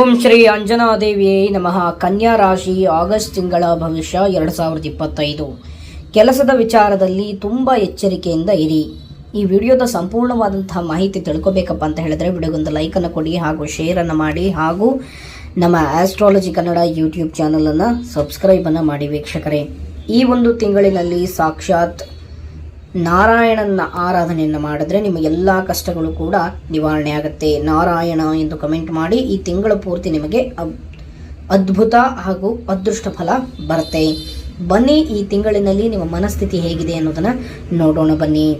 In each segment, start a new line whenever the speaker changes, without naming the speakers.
ಓಂ ಶ್ರೀ ಅಂಜನಾದೇವಿಯೇ ನಮಃ. ಕನ್ಯಾ ರಾಶಿ ಆಗಸ್ಟ್ ತಿಂಗಳ ಭವಿಷ್ಯ ಎರಡು ಸಾವಿರದ ಇಪ್ಪತ್ತೈದು. ಕೆಲಸದ ವಿಚಾರದಲ್ಲಿ ತುಂಬ ಎಚ್ಚರಿಕೆಯಿಂದ ಇರಿ. ಈ ವಿಡಿಯೋದ ಸಂಪೂರ್ಣವಾದಂತಹ ಮಾಹಿತಿ ತಿಳ್ಕೊಬೇಕಪ್ಪ ಅಂತ ಹೇಳಿದ್ರೆ ವಿಡಿಯೋಗೊಂದು ಲೈಕನ್ನು ಕೊಡಿ ಹಾಗೂ ಶೇರನ್ನು ಮಾಡಿ ಹಾಗೂ ನಮ್ಮ ಆಸ್ಟ್ರಾಲಜಿ ಕನ್ನಡ ಯೂಟ್ಯೂಬ್ ಚಾನಲನ್ನು ಸಬ್ಸ್ಕ್ರೈಬನ್ನು ಮಾಡಿ ವೀಕ್ಷಕರೇ. ಈ ಒಂದು ತಿಂಗಳಿನಲ್ಲಿ ಸಾಕ್ಷಾತ್ ನಾರಾಯಣನ ಆರಾಧನೆಯನ್ನು ಮಾಡಿದ್ರೆ ನಿಮ್ಮ ಎಲ್ಲ ಕಷ್ಟಗಳು ಕೂಡ ನಿವಾರಣೆ ಆಗುತ್ತೆ. ನಾರಾಯಣ ಎಂದು ಕಮೆಂಟ್ ಮಾಡಿ ಈ ತಿಂಗಳ ಪೂರ್ತಿ ನಿಮಗೆ ಅದ್ಭುತ ಹಾಗೂ ಅದೃಷ್ಟ ಫಲ ಬರುತ್ತೆ. ಬನ್ನಿ ಈ ತಿಂಗಳಿನಲ್ಲಿ ನಿಮ್ಮ ಮನಸ್ಥಿತಿ ಹೇಗಿದೆ ಅನ್ನೋದನ್ನ ನೋಡೋಣ ಬನ್ನಿ.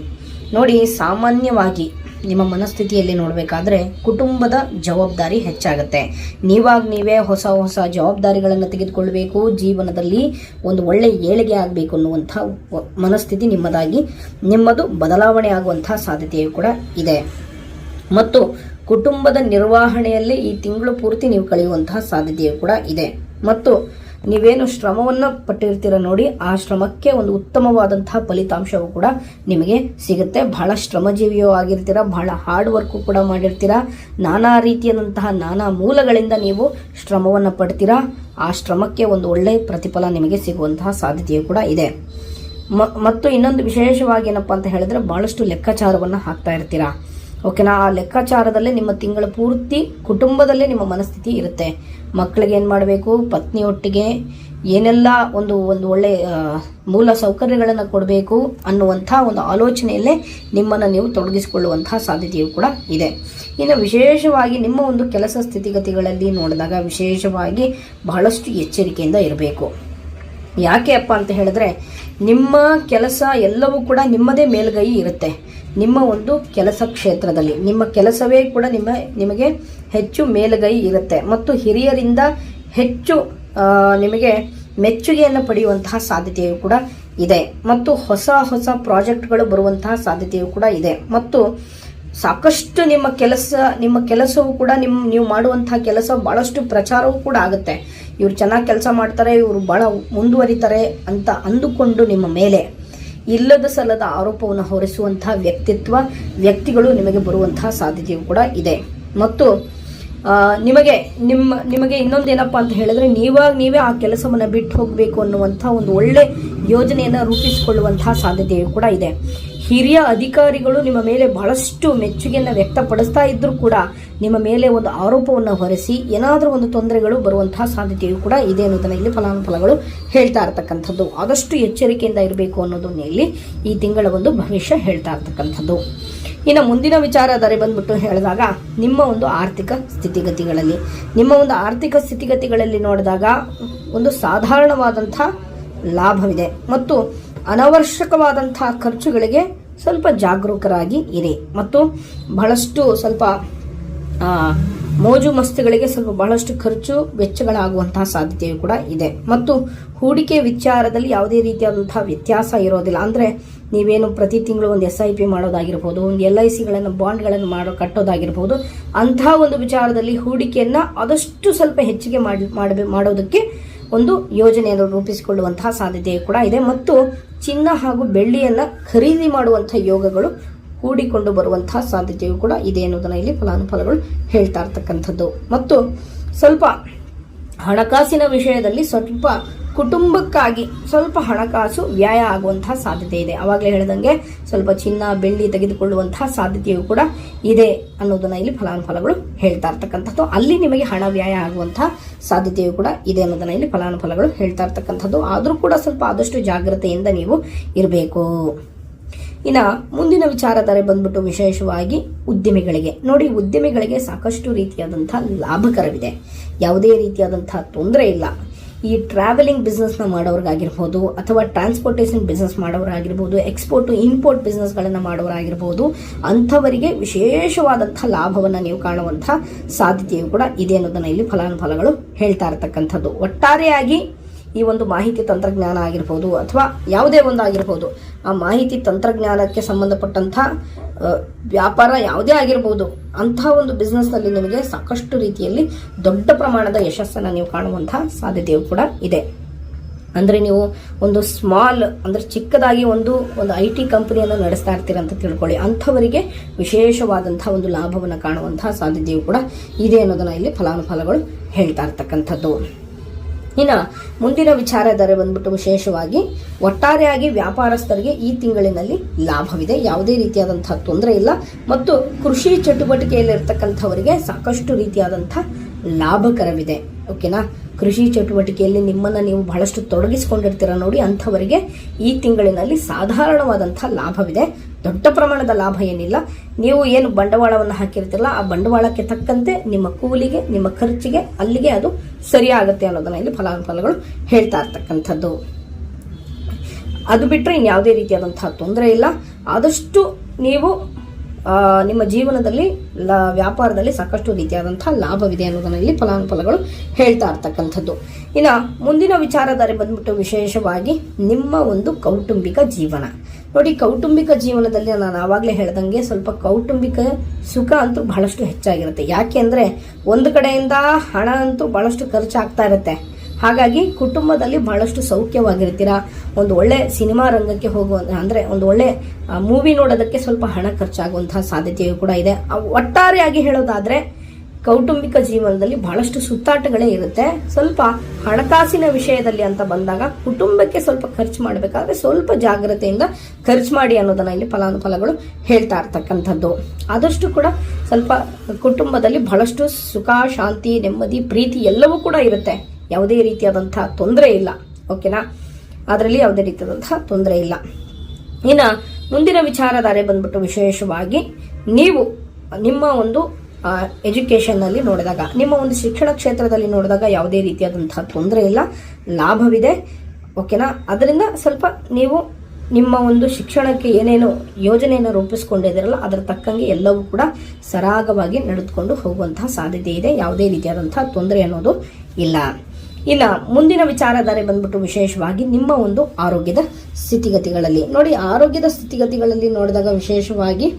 ನೋಡಿ, ಸಾಮಾನ್ಯವಾಗಿ ನಿಮ್ಮ ಮನಸ್ಥಿತಿಯಲ್ಲಿ ನೋಡಬೇಕಾದ್ರೆ ಕುಟುಂಬದ ಜವಾಬ್ದಾರಿ ಹೆಚ್ಚಾಗುತ್ತೆ. ನೀವಾಗ ನೀವೇ ಹೊಸ ಹೊಸ ಜವಾಬ್ದಾರಿಗಳನ್ನು ತೆಗೆದುಕೊಳ್ಬೇಕು. ಜೀವನದಲ್ಲಿ ಒಂದು ಒಳ್ಳೆ ಏಳಿಗೆ ಆಗಬೇಕು ಅನ್ನುವಂಥ ಮನಸ್ಥಿತಿ ನಿಮ್ಮದಾಗಿ, ನಿಮ್ಮದು ಬದಲಾವಣೆ ಆಗುವಂಥ ಸಾಧ್ಯತೆಯು ಕೂಡ ಇದೆ. ಮತ್ತು ಕುಟುಂಬದ ನಿರ್ವಹಣೆಯಲ್ಲಿ ಈ ತಿಂಗಳು ಪೂರ್ತಿ ನೀವು ಕಳೆಯುವಂತಹ ಸಾಧ್ಯತೆಯು ಕೂಡ ಇದೆ. ಮತ್ತು ನೀವೇನು ಶ್ರಮವನ್ನು ಪಟ್ಟಿರ್ತೀರ ನೋಡಿ, ಆ ಶ್ರಮಕ್ಕೆ ಒಂದು ಉತ್ತಮವಾದಂತಹ ಫಲಿತಾಂಶವು ಕೂಡ ನಿಮಗೆ ಸಿಗುತ್ತೆ. ಬಹಳ ಶ್ರಮಜೀವಿಯೂ ಆಗಿರ್ತೀರ, ಬಹಳ ಹಾರ್ಡ್ ವರ್ಕು ಕೂಡ ಮಾಡಿರ್ತೀರ, ನಾನಾ ರೀತಿಯಾದಂತಹ ನಾನಾ ಮೂಲಗಳಿಂದ ನೀವು ಶ್ರಮವನ್ನು ಪಡ್ತೀರಾ, ಆ ಶ್ರಮಕ್ಕೆ ಒಂದು ಒಳ್ಳೆಯ ಪ್ರತಿಫಲ ನಿಮಗೆ ಸಿಗುವಂತಹ ಸಾಧ್ಯತೆಯು ಕೂಡ ಇದೆ. ಮತ್ತು ಇನ್ನೊಂದು ವಿಶೇಷವಾಗಿ ಏನಪ್ಪಾ ಅಂತ ಹೇಳಿದ್ರೆ, ಬಹಳಷ್ಟು ಲೆಕ್ಕಾಚಾರವನ್ನು ಹಾಕ್ತಾ ಇರ್ತೀರಾ. ಓಕೆನಾ ಆ ಲೆಕ್ಕಾಚಾರದಲ್ಲೇ ನಿಮ್ಮ ತಿಂಗಳ ಪೂರ್ತಿ ಕುಟುಂಬದಲ್ಲೇ ನಿಮ್ಮ ಮನಸ್ಥಿತಿ ಇರುತ್ತೆ. ಮಕ್ಕಳಿಗೆ ಏನು ಮಾಡಬೇಕು? ಪತ್ನಿಯೊಟ್ಟಿಗೆ ಏನೆಲ್ಲ ಒಂದು ಒಂದು ಒಳ್ಳೆ ಮೂಲ ಸೌಕರ್ಯಗಳನ್ನು ಕೊಡಬೇಕು ಅನ್ನುವಂಥ ಒಂದು ಆಲೋಚನೆಯಲ್ಲೇ ನಿಮ್ಮನ್ನು ನೀವು ತೊಡಗಿಸಿಕೊಳ್ಳುವಂತಹ ಸಾಧ್ಯತೆಯು ಕೂಡ ಇದೆ. ಇನ್ನು ವಿಶೇಷವಾಗಿ ನಿಮ್ಮ ಒಂದು ಕೆಲಸ ಸ್ಥಿತಿಗತಿಗಳಲ್ಲಿ ನೋಡಿದಾಗ ವಿಶೇಷವಾಗಿ ಬಹಳಷ್ಟು ಎಚ್ಚರಿಕೆಯಿಂದ ಇರಬೇಕು. ಯಾಕೆ ಅಪ್ಪ ಅಂತ ಹೇಳಿದ್ರೆ ನಿಮ್ಮ ಕೆಲಸ ಎಲ್ಲವೂ ಕೂಡ ನಿಮ್ಮದೇ ಮೇಲ್ಗೈ ಇರುತ್ತೆ. ನಿಮ್ಮ ಒಂದು ಕೆಲಸ ಕ್ಷೇತ್ರದಲ್ಲಿ. ನಿಮ್ಮ ಕೆಲಸವೇ ಕೂಡ ನಿಮ್ಮ, ನಿಮಗೆ ಹೆಚ್ಚು ಮೇಲುಗೈ ಇರುತ್ತೆ. ಮತ್ತು ಹಿರಿಯರಿಂದ ಹೆಚ್ಚು ನಿಮಗೆ ಮೆಚ್ಚುಗೆಯನ್ನು ಪಡೆಯುವಂತಹ ಸಾಧ್ಯತೆಯು ಕೂಡ ಇದೆ. ಮತ್ತು ಹೊಸ ಹೊಸ ಪ್ರಾಜೆಕ್ಟ್ಗಳು ಬರುವಂತಹ ಸಾಧ್ಯತೆಯು ಕೂಡ ಇದೆ. ಮತ್ತು ಸಾಕಷ್ಟು ನಿಮ್ಮ ಕೆಲಸ, ನಿಮ್ಮ ಕೆಲಸವು ಕೂಡ ನಿಮ್ಮ ನೀವು ಮಾಡುವಂತಹ ಕೆಲಸ ಬಹಳಷ್ಟು ಪ್ರಚಾರವೂ ಕೂಡ ಆಗುತ್ತೆ. ಇವರು ಚೆನ್ನಾಗಿ ಕೆಲಸ ಮಾಡ್ತಾರೆ, ಇವರು ಬಹಳ ಮುಂದುವರಿತಾರೆ ಅಂತ ಅಂದುಕೊಂಡು ನಿಮ್ಮ ಮೇಲೆ ಇಲ್ಲದ ಸಲ್ಲದ ಆರೋಪವನ್ನು ಹೊರಿಸುವಂತಹ ವ್ಯಕ್ತಿತ್ವ, ವ್ಯಕ್ತಿಗಳು ನಿಮಗೆ ಬರುವಂತಹ ಸಾಧ್ಯತೆಯು ಕೂಡ ಇದೆ. ಮತ್ತು ನಿಮಗೆ, ನಿಮ್ಮ, ನಿಮಗೆ ಇನ್ನೊಂದೇನಪ್ಪ ಅಂತ ಹೇಳಿದ್ರೆ ನೀವಾಗ ನೀವೇ ಆ ಕೆಲಸವನ್ನು ಬಿಟ್ಟು ಹೋಗಬೇಕು ಅನ್ನುವಂಥ ಒಂದು ಒಳ್ಳೆ ಯೋಜನೆಯನ್ನು ರೂಪಿಸಿಕೊಳ್ಳುವಂತಹ ಸಾಧ್ಯತೆಯು ಕೂಡ ಇದೆ. ಹಿರಿಯ ಅಧಿಕಾರಿಗಳು ನಿಮ್ಮ ಮೇಲೆ ಬಹಳಷ್ಟು ಮೆಚ್ಚುಗೆಯನ್ನು ವ್ಯಕ್ತಪಡಿಸ್ತಾ ಇದ್ದರೂ ಕೂಡ ನಿಮ್ಮ ಮೇಲೆ ಒಂದು ಆರೋಪವನ್ನು ಹೊರಿಸಿ ಏನಾದರೂ ಒಂದು ತೊಂದರೆಗಳು ಬರುವಂತಹ ಸಾಧ್ಯತೆಯು ಕೂಡ ಇದೆ ಅನ್ನೋದನ್ನ ಇಲ್ಲಿ ಫಲಾನುಫಲಗಳು ಹೇಳ್ತಾ ಇರ್ತಕ್ಕಂಥದ್ದು. ಆದಷ್ಟು ಎಚ್ಚರಿಕೆಯಿಂದ ಇರಬೇಕು ಅನ್ನೋದನ್ನು ಇಲ್ಲಿ ಈ ತಿಂಗಳ ಒಂದು ಭವಿಷ್ಯ ಹೇಳ್ತಾ ಇರ್ತಕ್ಕಂಥದ್ದು. ಇನ್ನು ಮುಂದಿನ ವಿಚಾರಧಾರೆ ಬಂದ್ಬಿಟ್ಟು ಹೇಳಿದಾಗ ನಿಮ್ಮ ಒಂದು ಆರ್ಥಿಕ ಸ್ಥಿತಿಗತಿಗಳಲ್ಲಿ. ನಿಮ್ಮ ಒಂದು ಆರ್ಥಿಕ ಸ್ಥಿತಿಗತಿಗಳಲ್ಲಿ ನೋಡಿದಾಗ ಒಂದು ಸಾಧಾರಣವಾದಂಥ ಲಾಭವಿದೆ ಮತ್ತು ಅನವರ್ಷಕವಾದಂಥ ಖರ್ಚುಗಳಿಗೆ ಸ್ವಲ್ಪ ಜಾಗರೂಕರಾಗಿ ಇರಿ ಮತ್ತು ಬಹಳಷ್ಟು ಸ್ವಲ್ಪ ಮೋಜು ಮಸ್ತಿಗಳಿಗೆ ಸ್ವಲ್ಪ ಬಹಳಷ್ಟು ಖರ್ಚು, ವೆಚ್ಚಗಳಾಗುವಂತಹ ಸಾಧ್ಯತೆಯು ಕೂಡ ಇದೆ. ಮತ್ತು ಹೂಡಿಕೆ ವಿಚಾರದಲ್ಲಿ ಯಾವುದೇ ರೀತಿಯಾದಂತಹ ವ್ಯತ್ಯಾಸ ಇರೋದಿಲ್ಲ. ಅಂದರೆ ನೀವೇನು ಪ್ರತಿ ತಿಂಗಳು ಒಂದು ಎಸ್ ಐ ಪಿ ಮಾಡೋದಾಗಿರ್ಬೋದು, ಒಂದು ಎಲ್ ಐ ಸಿಗಳನ್ನು ಬಾಂಡ್ಗಳನ್ನು ಮಾಡೋ, ಕಟ್ಟೋದಾಗಿರ್ಬೋದು, ಅಂತಹ ಒಂದು ವಿಚಾರದಲ್ಲಿ ಹೂಡಿಕೆಯನ್ನು ಆದಷ್ಟು ಸ್ವಲ್ಪ ಹೆಚ್ಚಿಗೆ ಮಾಡಿ ಮಾಡೋದಕ್ಕೆ ಒಂದು ಯೋಜನೆಯನ್ನು ರೂಪಿಸಿಕೊಳ್ಳುವಂತಹ ಸಾಧ್ಯತೆ ಕೂಡ ಇದೆ. ಮತ್ತು ಚಿನ್ನ ಹಾಗೂ ಬೆಳ್ಳಿಯನ್ನು ಖರೀದಿ ಮಾಡುವಂಥ ಯೋಗಗಳು ಕೂಡಿಕೊಂಡು ಬರುವಂತಹ ಸಾಧ್ಯತೆಯು ಕೂಡ ಇದೆ ಅನ್ನೋದನ್ನ ಇಲ್ಲಿ ಫಲಾನುಫಲಗಳು ಹೇಳ್ತಾ ಇರ್ತಕ್ಕಂಥದ್ದು. ಮತ್ತು ಸ್ವಲ್ಪ ಹಣಕಾಸಿನ ವಿಷಯದಲ್ಲಿ ಸ್ವಲ್ಪ ಕುಟುಂಬಕ್ಕಾಗಿ ಸ್ವಲ್ಪ ಹಣಕಾಸು ವ್ಯಯ ಆಗುವಂತಹ ಸಾಧ್ಯತೆ ಇದೆ. ಅವಾಗಲೇ ಹೇಳಿದಂಗೆ ಸ್ವಲ್ಪ ಚಿನ್ನ, ಬೆಳ್ಳಿ ತೆಗೆದುಕೊಳ್ಳುವಂತಹ ಸಾಧ್ಯತೆಯು ಕೂಡ ಇದೆ ಅನ್ನೋದನ್ನ ಇಲ್ಲಿ ಫಲಾನುಫಲಗಳು ಹೇಳ್ತಾ ಇರ್ತಕ್ಕಂಥದ್ದು. ಅಲ್ಲಿ ನಿಮಗೆ ಹಣ ವ್ಯಯ ಆಗುವಂತಹ ಸಾಧ್ಯತೆಯು ಕೂಡ ಇದೆ ಅನ್ನೋದನ್ನ ಇಲ್ಲಿ ಫಲಾನುಫಲಗಳು ಹೇಳ್ತಾ ಇರ್ತಕ್ಕಂಥದ್ದು. ಆದರೂ ಕೂಡ ಸ್ವಲ್ಪ ಆದಷ್ಟು ಜಾಗ್ರತೆಯಿಂದ ನೀವು ಇರಬೇಕು. ಇನ್ನ ಮುಂದಿನ ವಿಚಾರಧಾರೆ ಬಂದ್ಬಿಟ್ಟು ವಿಶೇಷವಾಗಿ ಉದ್ಯಮಿಗಳಿಗೆ ನೋಡಿ ಉದ್ಯಮಿಗಳಿಗೆ ಸಾಕಷ್ಟು ರೀತಿಯಾದಂತಹ ಲಾಭಕರವಿದೆ. ಯಾವುದೇ ರೀತಿಯಾದಂತಹ ತೊಂದರೆ ಇಲ್ಲ. ಈ ಟ್ರಾವೆಲಿಂಗ್ ಬಿಸ್ನೆಸ್ನ ಮಾಡೋರ್ಗಾಗಿರ್ಬೋದು, ಅಥವಾ ಟ್ರಾನ್ಸ್ಪೋರ್ಟೇಷನ್ ಬಿಸ್ನೆಸ್ ಮಾಡೋರಾಗಿರ್ಬೋದು ಎಕ್ಸ್ಪೋರ್ಟ್ ಇಂಪೋರ್ಟ್ ಬಿಸ್ನೆಸ್ಗಳನ್ನು ಮಾಡೋರಾಗಿರ್ಬೋದು, ಅಂಥವರಿಗೆ ವಿಶೇಷವಾದಂಥ ಲಾಭವನ್ನು ನೀವು ಕಾಣುವಂಥ ಸಾಧ್ಯತೆಯು ಕೂಡ ಇದೆ ಅನ್ನೋದನ್ನ ಇಲ್ಲಿ ಫಲಾನುಫಲಗಳು ಹೇಳ್ತಾ ಇರತಕ್ಕಂಥದ್ದು. ಒಟ್ಟಾರೆಯಾಗಿ ಈ ಒಂದು ಮಾಹಿತಿ ತಂತ್ರಜ್ಞಾನ ಆಗಿರ್ಬೋದು ಅಥವಾ ಯಾವುದೇ ಒಂದು ಆಗಿರ್ಬೋದು, ಆ ಮಾಹಿತಿ ತಂತ್ರಜ್ಞಾನಕ್ಕೆ ಸಂಬಂಧಪಟ್ಟಂಥ ವ್ಯಾಪಾರ ಯಾವುದೇ ಆಗಿರ್ಬೋದು, ಅಂತಹ ಒಂದು ಬಿಸ್ನೆಸ್ನಲ್ಲಿ ನಿಮಗೆ ಸಾಕಷ್ಟು ರೀತಿಯಲ್ಲಿ ದೊಡ್ಡ ಪ್ರಮಾಣದ ಯಶಸ್ಸನ್ನು ನೀವು ಕಾಣುವಂತಹ ಸಾಧ್ಯತೆಯು ಕೂಡ ಇದೆ. ಅಂದರೆ ನೀವು ಒಂದು ಸ್ಮಾಲ್ ಅಂದರೆ ಚಿಕ್ಕದಾಗಿ ಒಂದು ಒಂದು ಐ ಟಿ ಕಂಪನಿಯನ್ನು ನಡೆಸ್ತಾ ಇರ್ತೀರ ಅಂತ ತಿಳ್ಕೊಳ್ಳಿ. ಅಂಥವರಿಗೆ ವಿಶೇಷವಾದಂಥ ಒಂದು ಲಾಭವನ್ನು ಕಾಣುವಂತಹ ಸಾಧ್ಯತೆಯು ಕೂಡ ಇದೆ ಅನ್ನೋದನ್ನು ಇಲ್ಲಿ ಫಲಾನುಫಲಗಳು ಹೇಳ್ತಾ ಇರ್ತಕ್ಕಂಥದ್ದು. ಇನ್ನು ಮುಂದಿನ ವಿಚಾರಧಾರೆ ಬಂದ್ಬಿಟ್ಟು ವಿಶೇಷವಾಗಿ ಒಟ್ಟಾರೆಯಾಗಿ ವ್ಯಾಪಾರಸ್ಥರಿಗೆ ಈ ತಿಂಗಳಿನಲ್ಲಿ ಲಾಭವಿದೆ. ಯಾವುದೇ ರೀತಿಯಾದಂತಹ ತೊಂದರೆ ಇಲ್ಲ. ಮತ್ತು ಕೃಷಿ ಚಟುವಟಿಕೆಯಲ್ಲಿರ್ತಕ್ಕಂಥವರಿಗೆ ಸಾಕಷ್ಟು ರೀತಿಯಾದಂಥ ಲಾಭಕರವಿದೆ. ಓಕೆನಾ? ಕೃಷಿ ಚಟುವಟಿಕೆಯಲ್ಲಿ ನಿಮ್ಮನ್ನು ನೀವು ಬಹಳಷ್ಟು ತೊಡಗಿಸಿಕೊಂಡಿರ್ತೀರ ನೋಡಿ, ಅಂಥವರಿಗೆ ಈ ತಿಂಗಳಿನಲ್ಲಿ ಸಾಧಾರಣವಾದಂಥ ಲಾಭವಿದೆ. ದೊಡ್ಡ ಪ್ರಮಾಣದ ಲಾಭ ಏನಿಲ್ಲ. ನೀವು ಏನು ಬಂಡವಾಳವನ್ನು ಹಾಕಿರ್ತೀರಲ್ಲ, ಆ ಬಂಡವಾಳಕ್ಕೆ ತಕ್ಕಂತೆ ನಿಮ್ಮ ಕೂಲಿಗೆ, ನಿಮ್ಮ ಖರ್ಚಿಗೆ ಅಲ್ಲಿಗೆ ಅದು ಸರಿಯಾಗುತ್ತೆ ಅನ್ನೋದನ್ನ ಇಲ್ಲಿ ಫಲಾನುಫಲಗಳು ಹೇಳ್ತಾ ಇರ್ತಕ್ಕಂಥದ್ದು. ಅದು ಬಿಟ್ಟರೆ ಇನ್ಯಾವುದೇ ರೀತಿಯಾದಂತಹ ತೊಂದರೆ ಇಲ್ಲ. ಆದಷ್ಟು ನೀವು ನಿಮ್ಮ ಜೀವನದಲ್ಲಿ ವ್ಯಾಪಾರದಲ್ಲಿ ಸಾಕಷ್ಟು ರೀತಿಯಾದಂತಹ ಲಾಭವಿದೆ ಅನ್ನೋದನ್ನ ಇಲ್ಲಿ ಫಲಾನುಫಲಗಳು ಹೇಳ್ತಾ ಇರ್ತಕ್ಕಂಥದ್ದು. ಇನ್ನು ಮುಂದಿನ ವಿಚಾರಧಾರೆ ಬಂದ್ಬಿಟ್ಟು ವಿಶೇಷವಾಗಿ ನಿಮ್ಮ ಒಂದು ಕೌಟುಂಬಿಕ ಜೀವನ. ನೋಡಿ, ಕೌಟುಂಬಿಕ ಜೀವನದಲ್ಲಿ ನಾನು ಆವಾಗಲೇ ಹೇಳ್ದಂಗೆ ಸ್ವಲ್ಪ ಕೌಟುಂಬಿಕ ಸುಖ ಅಂತೂ ಬಹಳಷ್ಟು ಹೆಚ್ಚಾಗಿರುತ್ತೆ. ಯಾಕೆ ಅಂದರೆ ಒಂದು ಕಡೆಯಿಂದ ಹಣ ಅಂತೂ ಭಾಳಷ್ಟು ಖರ್ಚಾಗ್ತಾ ಇರುತ್ತೆ. ಹಾಗಾಗಿ ಕುಟುಂಬದಲ್ಲಿ ಬಹಳಷ್ಟು ಸೌಖ್ಯವಾಗಿರ್ತೀರಾ? ಒಂದು ಒಳ್ಳೆ ಸಿನಿಮಾ ರಂಗಕ್ಕೆ ಹೋಗುವ ಅಂದರೆ ಒಂದು ಒಳ್ಳೆ ಮೂವಿ ನೋಡೋದಕ್ಕೆ ಸ್ವಲ್ಪ ಹಣ ಖರ್ಚಾಗುವಂತಹ ಸಾಧ್ಯತೆಯೂ ಕೂಡ ಇದೆ. ಒಟ್ಟಾರೆಯಾಗಿ ಹೇಳೋದಾದ್ರೆ ಕೌಟುಂಬಿಕ ಜೀವನದಲ್ಲಿ ಬಹಳಷ್ಟು ಸುತ್ತಾಟಗಳೇ ಇರುತ್ತೆ. ಸ್ವಲ್ಪ ಹಣಕಾಸಿನ ವಿಷಯದಲ್ಲಿ ಅಂತ ಬಂದಾಗ ಕುಟುಂಬಕ್ಕೆ ಸ್ವಲ್ಪ ಖರ್ಚು ಮಾಡಬೇಕಾದ್ರೆ ಸ್ವಲ್ಪ ಜಾಗ್ರತೆಯಿಂದ ಖರ್ಚು ಮಾಡಿ ಅನ್ನೋದನ್ನ ಇಲ್ಲಿ ಫಲಾನುಫಲಗಳು ಹೇಳ್ತಾ ಇರ್ತಕ್ಕಂಥದ್ದು. ಆದಷ್ಟು ಕೂಡ ಸ್ವಲ್ಪ ಕುಟುಂಬದಲ್ಲಿ ಬಹಳಷ್ಟು ಸುಖ, ಶಾಂತಿ, ನೆಮ್ಮದಿ, ಪ್ರೀತಿ ಎಲ್ಲವೂ ಕೂಡ ಇರುತ್ತೆ. ಯಾವುದೇ ರೀತಿಯಾದಂಥ ತೊಂದರೆ ಇಲ್ಲ. ಓಕೆನಾ? ಅದರಲ್ಲಿ ಯಾವುದೇ ರೀತಿಯಾದಂತಹ ತೊಂದರೆ ಇಲ್ಲ. ಇನ್ನು ಮುಂದಿನ ವಿಚಾರಧಾರೆ ಬಂದ್ಬಿಟ್ಟು ವಿಶೇಷವಾಗಿ ನೀವು ನಿಮ್ಮ ಒಂದು ಎಜುಕೇಷನ್ನಲ್ಲಿ ನೋಡಿದಾಗ, ನಿಮ್ಮ ಒಂದು ಶಿಕ್ಷಣ ಕ್ಷೇತ್ರದಲ್ಲಿ ನೋಡಿದಾಗ ಯಾವುದೇ ರೀತಿಯಾದಂತಹ ತೊಂದರೆ ಇಲ್ಲ, ಲಾಭವಿದೆ. ಓಕೆನಾ? ಅದರಿಂದ ಸ್ವಲ್ಪ ನೀವು ನಿಮ್ಮ ಒಂದು ಶಿಕ್ಷಣಕ್ಕೆ ಏನೇನು ಯೋಜನೆಯನ್ನು ರೂಪಿಸ್ಕೊಂಡಿದ್ದೀರಲ್ಲ, ಅದರ ತಕ್ಕಂಗೆ ಎಲ್ಲವೂ ಕೂಡ ಸರಾಗವಾಗಿ ನಡೆದುಕೊಂಡು ಹೋಗುವಂತಹ ಸಾಧ್ಯತೆ ಇದೆ. ಯಾವುದೇ ರೀತಿಯಾದಂತಹ ತೊಂದರೆ ಅನ್ನೋದು ಇಲ್ಲ. ಇನ್ನು ಮುಂದಿನ ವಿಚಾರಧಾರೆ ಬಂದ್ಬಿಟ್ಟು ವಿಶೇಷವಾಗಿ ನಿಮ್ಮ ಒಂದು ಆರೋಗ್ಯದ ಸ್ಥಿತಿಗತಿಗಳಲ್ಲಿ. ನೋಡಿ, ಆರೋಗ್ಯದ ಸ್ಥಿತಿಗತಿಗಳಲ್ಲಿ ನೋಡಿದಾಗ ವಿಶೇಷವಾಗಿ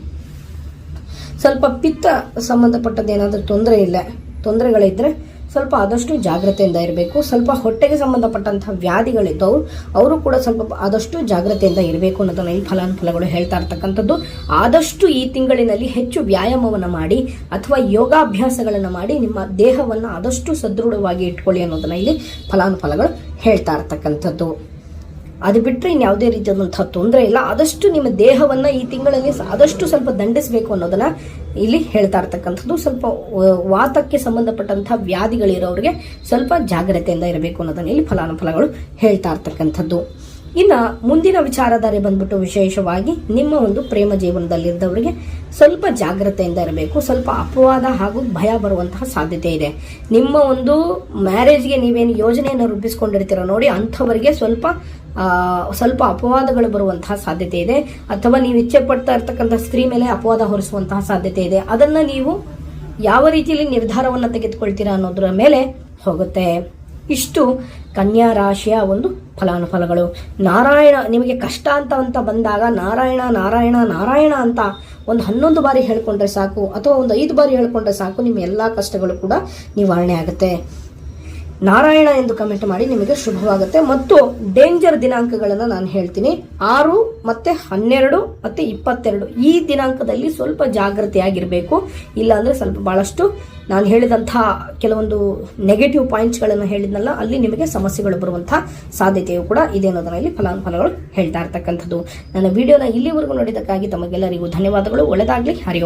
ಸ್ವಲ್ಪ ಪಿತ್ತ ಸಂಬಂಧಪಟ್ಟದ್ದು ಏನಾದರೂ ತೊಂದರೆ ಇಲ್ಲ, ತೊಂದರೆಗಳಿದ್ರೆ ಸ್ವಲ್ಪ ಆದಷ್ಟು ಜಾಗ್ರತೆಯಿಂದ ಇರಬೇಕು. ಸ್ವಲ್ಪ ಹೊಟ್ಟೆಗೆ ಸಂಬಂಧಪಟ್ಟಂಥ ವ್ಯಾಧಿಗಳಿದ್ದವು ಅವರು ಕೂಡ ಸ್ವಲ್ಪ ಆದಷ್ಟು ಜಾಗ್ರತೆಯಿಂದ ಇರಬೇಕು ಅನ್ನೋದನ್ನು ಈ ಫಲಾನುಫಲಗಳು ಹೇಳ್ತಾ ಇರ್ತಕ್ಕಂಥದ್ದು. ಆದಷ್ಟು ಈ ತಿಂಗಳಿನಲ್ಲಿ ಹೆಚ್ಚು ವ್ಯಾಯಾಮವನ್ನು ಮಾಡಿ ಅಥವಾ ಯೋಗಾಭ್ಯಾಸಗಳನ್ನು ಮಾಡಿ ನಿಮ್ಮ ದೇಹವನ್ನು ಆದಷ್ಟು ಸದೃಢವಾಗಿ ಇಟ್ಕೊಳ್ಳಿ ಅನ್ನೋದನ್ನು ಇಲ್ಲಿ ಫಲಾನುಫಲಗಳು ಹೇಳ್ತಾ ಇರ್ತಕ್ಕಂಥದ್ದು. ಅದು ಬಿಟ್ಟರೆ ಇನ್ಯಾವುದೇ ರೀತಿಯಾದಂತಹ ತೊಂದರೆ ಇಲ್ಲ. ಆದಷ್ಟು ನಿಮ್ಮ ದೇಹವನ್ನು ಈ ತಿಂಗಳಲ್ಲಿ ಆದಷ್ಟು ಸ್ವಲ್ಪ ದಂಡಿಸಬೇಕು ಅನ್ನೋದನ್ನ ಇಲ್ಲಿ ಹೇಳ್ತಾ ಇರ್ತಕ್ಕಂಥದ್ದು. ಸ್ವಲ್ಪ ವಾತಕ್ಕೆ ಸಂಬಂಧಪಟ್ಟಂತಹ ವ್ಯಾಧಿಗಳಿರೋರಿಗೆ ಸ್ವಲ್ಪ ಜಾಗ್ರತೆಯಿಂದ ಇರಬೇಕು ಅನ್ನೋದನ್ನ ಇಲ್ಲಿ ಫಲಾನುಫಲಗಳು ಹೇಳ್ತಾ ಇರ್ತಕ್ಕಂಥದ್ದು. ಇನ್ನು ಮುಂದಿನ ವಿಚಾರಧಾರೆ ಬಂದ್ಬಿಟ್ಟು ವಿಶೇಷವಾಗಿ ನಿಮ್ಮ ಒಂದು ಪ್ರೇಮ ಜೀವನದಲ್ಲಿದ್ದವರಿಗೆ ಸ್ವಲ್ಪ ಜಾಗ್ರತೆಯಿಂದ ಇರಬೇಕು. ಸ್ವಲ್ಪ ಅಪವಾದ ಹಾಗೂ ಭಯ ಬರುವಂತಹ ಸಾಧ್ಯತೆ ಇದೆ. ನಿಮ್ಮ ಒಂದು ಮ್ಯಾರೇಜ್ಗೆ ನೀವೇನು ಯೋಜನೆಯನ್ನು ರೂಪಿಸ್ಕೊಂಡಿರ್ತೀರೋ ನೋಡಿ ಅಂಥವರಿಗೆ ಸ್ವಲ್ಪ ಸ್ವಲ್ಪ ಅಪವಾದಗಳು ಬರುವಂತಹ ಸಾಧ್ಯತೆ ಇದೆ. ಅಥವಾ ನೀವು ಇಚ್ಛೆ ಪಡ್ತಾ ಇರ್ತಕ್ಕಂಥ ಸ್ತ್ರೀ ಮೇಲೆ ಅಪವಾದ ಹೊರಿಸುವಂತಹ ಸಾಧ್ಯತೆ ಇದೆ. ಅದನ್ನ ನೀವು ಯಾವ ರೀತಿಯಲ್ಲಿ ನಿರ್ಧಾರವನ್ನು ತೆಗೆದುಕೊಳ್ತೀರಾ ಅನ್ನೋದ್ರ ಮೇಲೆ ಹೋಗುತ್ತೆ. ಇಷ್ಟು ಕನ್ಯಾ ರಾಶಿಯ ಒಂದು ಫಲಾನುಫಲಗಳು. ನಾರಾಯಣ, ನಿಮಗೆ ಕಷ್ಟ ಅಂತ ಅಂತ ಬಂದಾಗ ನಾರಾಯಣ ನಾರಾಯಣ ನಾರಾಯಣ ಅಂತ ಒಂದು ಹನ್ನೊಂದು ಬಾರಿ ಹೇಳ್ಕೊಂಡ್ರೆ ಸಾಕು, ಅಥವಾ ಒಂದು ಐದು ಬಾರಿ ಹೇಳ್ಕೊಂಡ್ರೆ ಸಾಕು, ನಿಮ್ಮ ಎಲ್ಲ ಕಷ್ಟಗಳು ಕೂಡ ನಿವಾರಣೆ ಆಗುತ್ತೆ. ನಾರಾಯಣ ಎಂದು ಕಮೆಂಟ್ ಮಾಡಿ ನಿಮಗೆ ಶುಭವಾಗುತ್ತೆ. ಮತ್ತು ಡೇಂಜರ್ ದಿನಾಂಕಗಳನ್ನು ನಾನು ಹೇಳ್ತೀನಿ. ಆರು ಮತ್ತೆ ಹನ್ನೆರಡು ಮತ್ತೆ ಇಪ್ಪತ್ತೆರಡು. ಈ ದಿನಾಂಕದಲ್ಲಿ ಸ್ವಲ್ಪ ಜಾಗೃತಿಯಾಗಿರಬೇಕು ಇಲ್ಲಾಂದ್ರೆ ಸ್ವಲ್ಪ ಬಹಳಷ್ಟು ನಾನು ಹೇಳಿದಂತಹ ಕೆಲವೊಂದು ನೆಗೆಟಿವ್ ಪಾಯಿಂಟ್ಸ್ಗಳನ್ನು ಹೇಳಿದ್ನಲ್ಲ, ಅಲ್ಲಿ ನಿಮಗೆ ಸಮಸ್ಯೆಗಳು ಬರುವಂತಹ ಸಾಧ್ಯತೆಯು ಕೂಡ ಇದೆ ಅನ್ನೋದನ್ನ ಇಲ್ಲಿ ಫಲಾನುಫಲಗಳು ಹೇಳ್ತಾ ಇರ್ತಕ್ಕಂಥದ್ದು. ನನ್ನ ವಿಡಿಯೋನ ಇಲ್ಲಿವರೆಗೂ ನೋಡಿದ್ದಕ್ಕಾಗಿ ತಮಗೆಲ್ಲರಿಗೂ ಧನ್ಯವಾದಗಳು. ಒಳ್ಳೆದಾಗ್ಲಿ. ಹರಿ